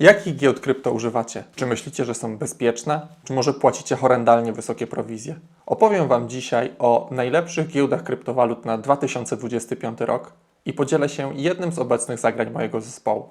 Jakich giełd krypto używacie? Czy myślicie, że są bezpieczne? Czy może płacicie horrendalnie wysokie prowizje? Opowiem Wam dzisiaj o najlepszych giełdach kryptowalut na 2025 rok i podzielę się jednym z obecnych zagrań mojego zespołu.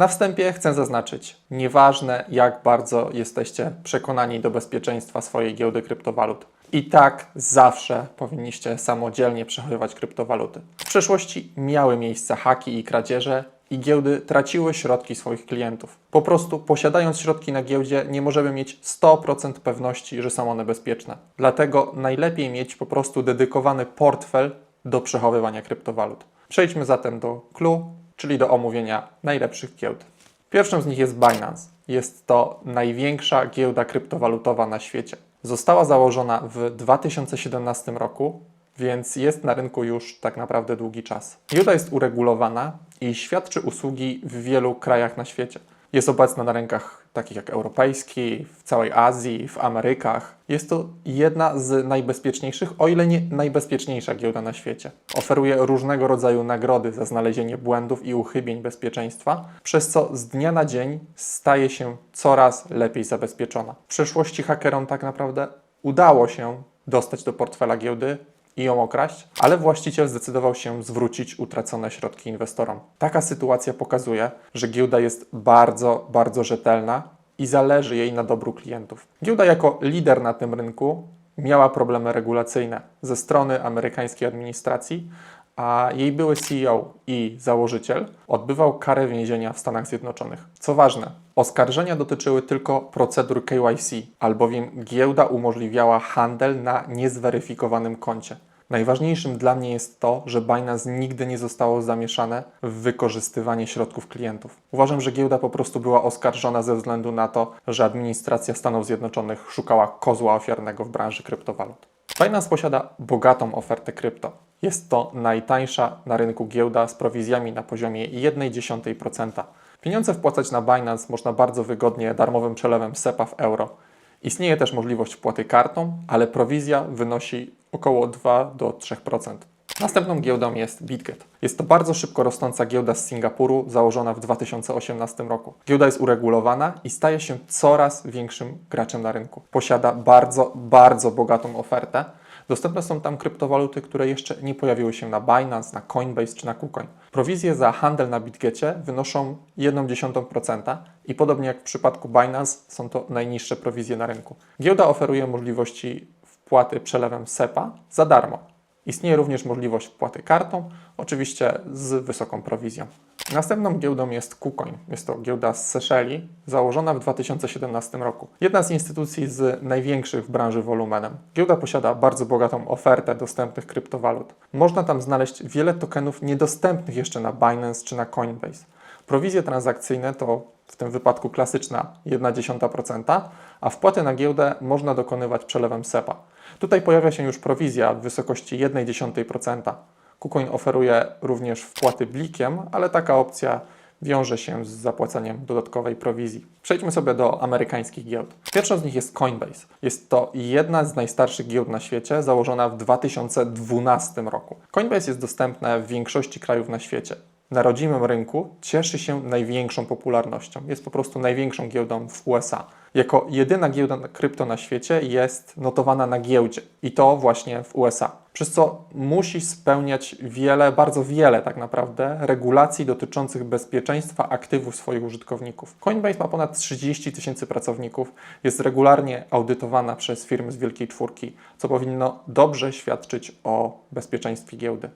Na wstępie chcę zaznaczyć, nieważne jak bardzo jesteście przekonani do bezpieczeństwa swojej giełdy kryptowalut, i tak zawsze powinniście samodzielnie przechowywać kryptowaluty. W przeszłości miały miejsce haki i kradzieże, i giełdy traciły środki swoich klientów. Po prostu posiadając środki na giełdzie, nie możemy mieć 100% pewności, że są one bezpieczne. Dlatego najlepiej mieć po prostu dedykowany portfel do przechowywania kryptowalut. Przejdźmy zatem do clue, czyli do omówienia najlepszych giełd. Pierwszą z nich jest Binance. Jest to największa giełda kryptowalutowa na świecie. Została założona w 2017 roku, więc jest na rynku już tak naprawdę długi czas. Giełda jest uregulowana i świadczy usługi w wielu krajach na świecie. Jest obecna na rynkach takich jak europejski, w całej Azji, w Amerykach. Jest to jedna z najbezpieczniejszych, o ile nie najbezpieczniejsza giełda na świecie. Oferuje różnego rodzaju nagrody za znalezienie błędów i uchybień bezpieczeństwa, przez co z dnia na dzień staje się coraz lepiej zabezpieczona. W przeszłości hakerom tak naprawdę udało się dostać do portfela giełdy i ją okraść, ale właściciel zdecydował się zwrócić utracone środki inwestorom. Taka sytuacja pokazuje, że giełda jest bardzo, bardzo rzetelna i zależy jej na dobru klientów. Giełda jako lider na tym rynku miała problemy regulacyjne ze strony amerykańskiej administracji, a jej były CEO i założyciel odbywał karę więzienia w Stanach Zjednoczonych. Co ważne, oskarżenia dotyczyły tylko procedur KYC, albowiem giełda umożliwiała handel na niezweryfikowanym koncie. Najważniejszym dla mnie jest to, że Binance nigdy nie zostało zamieszane w wykorzystywanie środków klientów. Uważam, że giełda po prostu była oskarżona ze względu na to, że administracja Stanów Zjednoczonych szukała kozła ofiarnego w branży kryptowalut. Binance posiada bogatą ofertę krypto. Jest to najtańsza na rynku giełda z prowizjami na poziomie 0,1%. Pieniądze wpłacać na Binance można bardzo wygodnie darmowym przelewem SEPA w euro. Istnieje też możliwość wpłaty kartą, ale prowizja wynosi około 2 do 3%. Następną giełdą jest BitGet. Jest to bardzo szybko rosnąca giełda z Singapuru, założona w 2018 roku. Giełda jest uregulowana i staje się coraz większym graczem na rynku. Posiada bardzo, bardzo bogatą ofertę. Dostępne są tam kryptowaluty, które jeszcze nie pojawiły się na Binance, na Coinbase czy na KuCoin. Prowizje za handel na BitGecie wynoszą 0,1% i podobnie jak w przypadku Binance są to najniższe prowizje na rynku. Giełda oferuje możliwości wpłaty przelewem SEPA za darmo. Istnieje również możliwość wpłaty kartą, oczywiście z wysoką prowizją. Następną giełdą jest KuCoin. Jest to giełda z Seszeli, założona w 2017 roku. Jedna z instytucji z największych w branży wolumenem. Giełda posiada bardzo bogatą ofertę dostępnych kryptowalut. Można tam znaleźć wiele tokenów niedostępnych jeszcze na Binance czy na Coinbase. Prowizje transakcyjne to w tym wypadku klasyczna 0,1%, a wpłaty na giełdę można dokonywać przelewem SEPA. Tutaj pojawia się już prowizja w wysokości 0,1%. KuCoin oferuje również wpłaty blikiem, ale taka opcja wiąże się z zapłaceniem dodatkowej prowizji. Przejdźmy sobie do amerykańskich giełd. Pierwszą z nich jest Coinbase. Jest to jedna z najstarszych giełd na świecie, założona w 2012 roku. Coinbase jest dostępne w większości krajów na świecie. Na rodzimym rynku cieszy się największą popularnością. Jest po prostu największą giełdą w USA. Jako jedyna giełda krypto na świecie jest notowana na giełdzie i to właśnie w USA. Przez co musi spełniać wiele, bardzo wiele tak naprawdę regulacji dotyczących bezpieczeństwa aktywów swoich użytkowników. Coinbase ma ponad 30 tysięcy pracowników, jest regularnie audytowana przez firmy z Wielkiej Czwórki, co powinno dobrze świadczyć o bezpieczeństwie giełdy.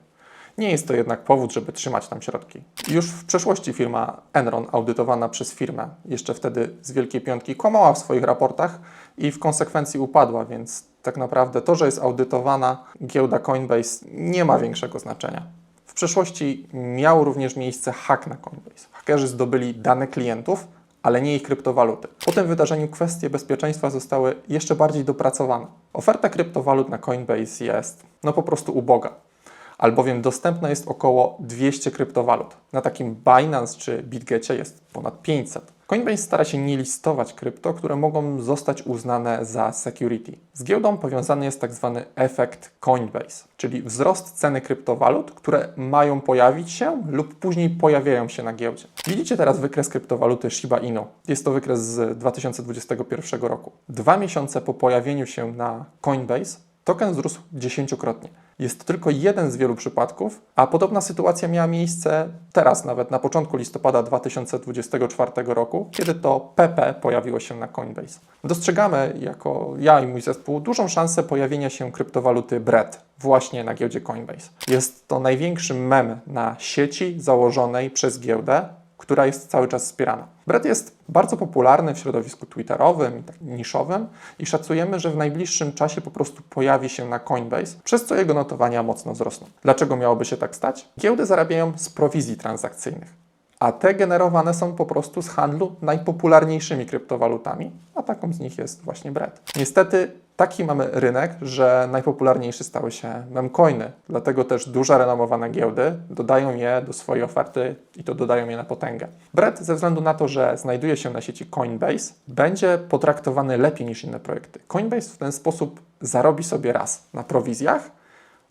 Nie jest to jednak powód, żeby trzymać tam środki. Już w przeszłości firma Enron, audytowana przez firmę, jeszcze wtedy z Wielkiej Piątki, kłamała w swoich raportach i w konsekwencji upadła, więc tak naprawdę to, że jest audytowana giełda Coinbase nie ma większego znaczenia. W przeszłości miał również miejsce hak na Coinbase. Hakerzy zdobyli dane klientów, ale nie ich kryptowaluty. Po tym wydarzeniu kwestie bezpieczeństwa zostały jeszcze bardziej dopracowane. Oferta kryptowalut na Coinbase jest no po prostu uboga albowiem dostępne jest około 200 kryptowalut. Na takim Binance czy BitGecie jest ponad 500. Coinbase stara się nie listować krypto, które mogą zostać uznane za security. Z giełdą powiązany jest tak zwany efekt Coinbase, czyli wzrost ceny kryptowalut, które mają pojawić się lub później pojawiają się na giełdzie. Widzicie teraz wykres kryptowaluty Shiba Inu. Jest to wykres z 2021 roku. Dwa miesiące po pojawieniu się na Coinbase token wzrósł dziesięciokrotnie. Jest to tylko jeden z wielu przypadków, a podobna sytuacja miała miejsce teraz, nawet na początku listopada 2024 roku, kiedy to PP pojawiło się na Coinbase. Dostrzegamy, jako ja i mój zespół, dużą szansę pojawienia się kryptowaluty BRED właśnie na giełdzie Coinbase. Jest to największy mem na sieci założonej przez giełdę, która jest cały czas wspierana. Bread jest bardzo popularny w środowisku twitterowym, tak niszowym i szacujemy, że w najbliższym czasie po prostu pojawi się na Coinbase, przez co jego notowania mocno wzrosną. Dlaczego miałoby się tak stać? Giełdy zarabiają z prowizji transakcyjnych, a te generowane są po prostu z handlu najpopularniejszymi kryptowalutami, a taką z nich jest właśnie Bread. Niestety taki mamy rynek, że najpopularniejsze stały się memcoiny, dlatego też duże renomowane giełdy dodają je do swojej oferty i to dodają je na potęgę. Bread ze względu na to, że znajduje się na sieci Coinbase, będzie potraktowany lepiej niż inne projekty. Coinbase w ten sposób zarobi sobie raz na prowizjach,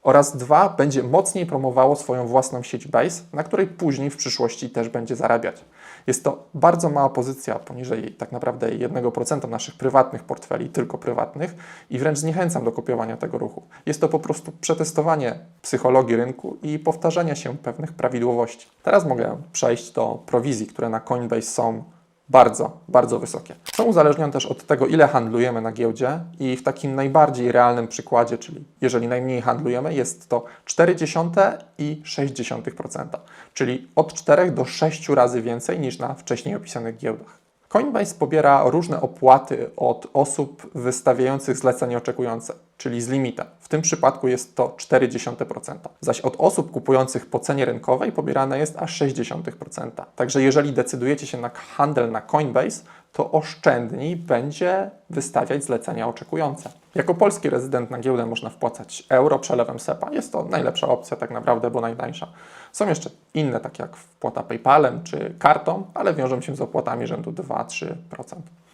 oraz dwa, będzie mocniej promowało swoją własną sieć Base, na której później w przyszłości też będzie zarabiać. Jest to bardzo mała pozycja, poniżej tak naprawdę 1% naszych prywatnych portfeli, tylko prywatnych, i wręcz zniechęcam do kopiowania tego ruchu. Jest to po prostu przetestowanie psychologii rynku i powtarzania się pewnych prawidłowości. Teraz mogę przejść do prowizji, które na Coinbase są bardzo, bardzo wysokie. Są uzależnione też od tego, ile handlujemy na giełdzie i w takim najbardziej realnym przykładzie, czyli jeżeli najmniej handlujemy, jest to 0,4 i 0,6%, czyli od 4 do 6 razy więcej niż na wcześniej opisanych giełdach. Coinbase pobiera różne opłaty od osób wystawiających zlecenie oczekujące, czyli z limitem. W tym przypadku jest to 0,4%. Zaś od osób kupujących po cenie rynkowej pobierane jest aż 0,6%. Także jeżeli decydujecie się na handel na Coinbase, to oszczędniej będzie wystawiać zlecenia oczekujące. Jako polski rezydent na giełdę można wpłacać euro przelewem SEPA. Jest to najlepsza opcja tak naprawdę, bo najtańsza. Są jeszcze inne, takie jak wpłata PayPalem czy kartą, ale wiążą się z opłatami rzędu 2-3%.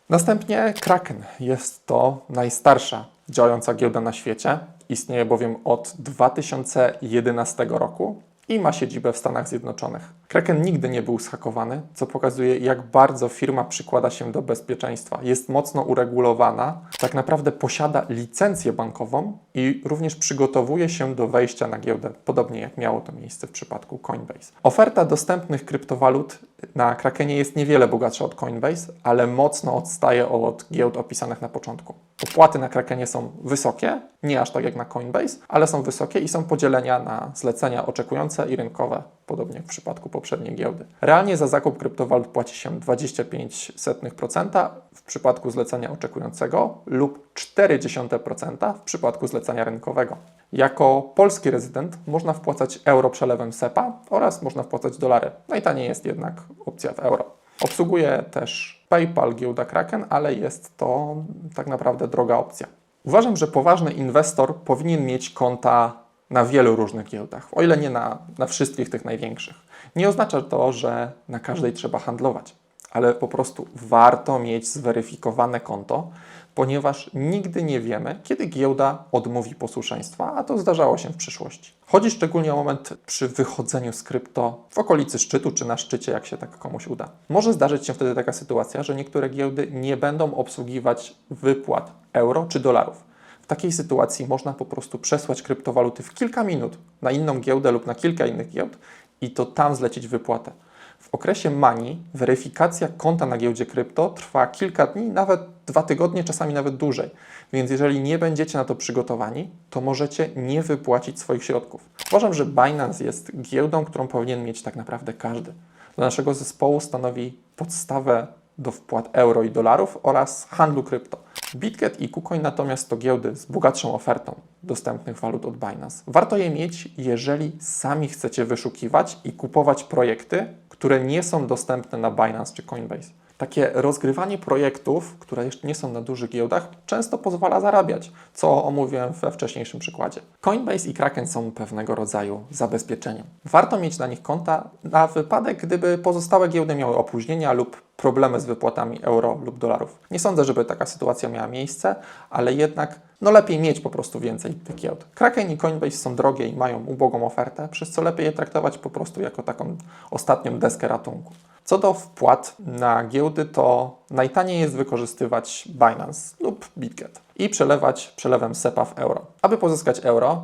Następnie Kraken. Jest to najstarsza działająca giełda na świecie. Istnieje bowiem od 2011 roku i ma siedzibę w Stanach Zjednoczonych. Kraken nigdy nie był zhakowany, co pokazuje, jak bardzo firma przykłada się do bezpieczeństwa. Jest mocno uregulowana, tak naprawdę posiada licencję bankową i również przygotowuje się do wejścia na giełdę, podobnie jak miało to miejsce w przypadku Coinbase. Oferta dostępnych kryptowalut na Krakenie jest niewiele bogatsza od Coinbase, ale mocno odstaje od giełd opisanych na początku. Opłaty na Krakenie są wysokie, nie aż tak jak na Coinbase, ale są wysokie i są podzielenia na zlecenia oczekujące i rynkowe, podobnie jak w przypadku poprzedniej giełdy. Realnie za zakup kryptowalut płaci się 25% w przypadku zlecenia oczekującego lub 0,4% w przypadku zlecenia rynkowego. Jako polski rezydent można wpłacać euro przelewem SEPA oraz można wpłacać dolary. Najtaniej jest jednak opcja w euro. Obsługuje też PayPal, giełda Kraken, ale jest to tak naprawdę droga opcja. Uważam, że poważny inwestor powinien mieć konta na wielu różnych giełdach, o ile nie na, na wszystkich tych największych. Nie oznacza to, że na każdej trzeba handlować, ale po prostu warto mieć zweryfikowane konto, ponieważ nigdy nie wiemy, kiedy giełda odmówi posłuszeństwa, a to zdarzało się w przyszłości. Chodzi szczególnie o moment przy wychodzeniu z krypto w okolicy szczytu czy na szczycie, jak się tak komuś uda. Może zdarzyć się wtedy taka sytuacja, że niektóre giełdy nie będą obsługiwać wypłat euro czy dolarów. W takiej sytuacji można po prostu przesłać kryptowaluty w kilka minut na inną giełdę lub na kilka innych giełd i to tam zlecić wypłatę. W okresie mani weryfikacja konta na giełdzie krypto trwa kilka dni, nawet dwa tygodnie, czasami nawet dłużej. Więc jeżeli nie będziecie na to przygotowani, to możecie nie wypłacić swoich środków. Uważam, że Binance jest giełdą, którą powinien mieć tak naprawdę każdy. Do naszego zespołu stanowi podstawę do wpłat euro i dolarów oraz handlu krypto. Bitget i KuCoin natomiast to giełdy z bogatszą ofertą dostępnych walut od Binance. Warto je mieć, jeżeli sami chcecie wyszukiwać i kupować projekty, które nie są dostępne na Binance czy Coinbase. Takie rozgrywanie projektów, które jeszcze nie są na dużych giełdach, często pozwala zarabiać, co omówiłem we wcześniejszym przykładzie. Coinbase i Kraken są pewnego rodzaju zabezpieczeniem. Warto mieć na nich konta na wypadek, gdyby pozostałe giełdy miały opóźnienia lub problemy z wypłatami euro lub dolarów. Nie sądzę, żeby taka sytuacja miała miejsce, ale jednak no lepiej mieć po prostu więcej tych giełd. Kraken i Coinbase są drogie i mają ubogą ofertę, przez co lepiej je traktować po prostu jako taką ostatnią deskę ratunku. Co do wpłat na giełdy, to najtaniej jest wykorzystywać Binance lub BitGet i przelewać przelewem SEPA w euro. Aby pozyskać euro,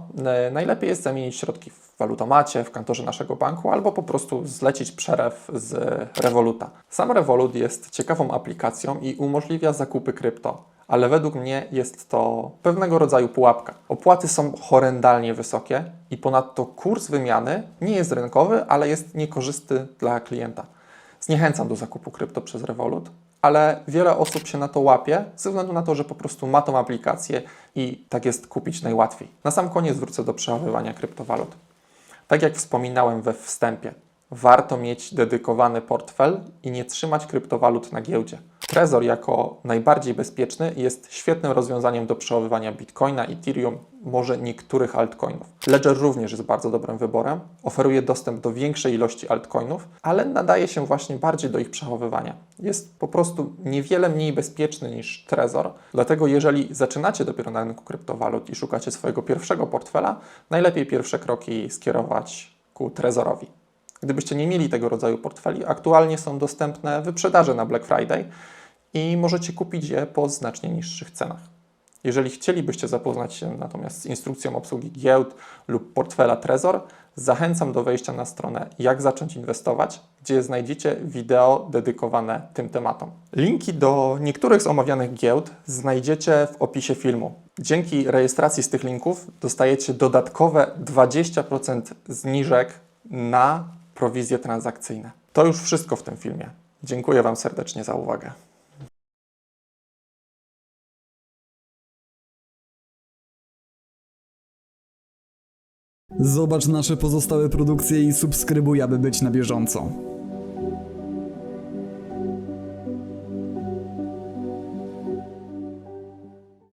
najlepiej jest zamienić środki w walutomacie, w kantorze naszego banku, albo po prostu zlecić przelew z Revoluta. Sam Revolut jest ciekawą aplikacją i umożliwia zakupy krypto. Ale według mnie jest to pewnego rodzaju pułapka. Opłaty są horrendalnie wysokie i ponadto kurs wymiany nie jest rynkowy, ale jest niekorzystny dla klienta. Zniechęcam do zakupu krypto przez Revolut, ale wiele osób się na to łapie ze względu na to, że po prostu ma tą aplikację i tak jest kupić najłatwiej. Na sam koniec wrócę do przechowywania kryptowalut. Tak jak wspominałem we wstępie, warto mieć dedykowany portfel i nie trzymać kryptowalut na giełdzie. Trezor jako najbardziej bezpieczny jest świetnym rozwiązaniem do przechowywania Bitcoina, Ethereum, może niektórych altcoinów. Ledger również jest bardzo dobrym wyborem. Oferuje dostęp do większej ilości altcoinów, ale nadaje się właśnie bardziej do ich przechowywania. Jest po prostu niewiele mniej bezpieczny niż Trezor, dlatego jeżeli zaczynacie dopiero na rynku kryptowalut i szukacie swojego pierwszego portfela, najlepiej pierwsze kroki skierować ku Trezorowi. Gdybyście nie mieli tego rodzaju portfeli, aktualnie są dostępne wyprzedaże na Black Friday i możecie kupić je po znacznie niższych cenach. Jeżeli chcielibyście zapoznać się natomiast z instrukcją obsługi giełd lub portfela Trezor, zachęcam do wejścia na stronę Jak zacząć inwestować, gdzie znajdziecie wideo dedykowane tym tematom. Linki do niektórych z omawianych giełd znajdziecie w opisie filmu. Dzięki rejestracji z tych linków dostajecie dodatkowe 20% zniżek na prowizje transakcyjne. To już wszystko w tym filmie. Dziękuję Wam serdecznie za uwagę. Zobacz nasze pozostałe produkcje i subskrybuj, aby być na bieżąco.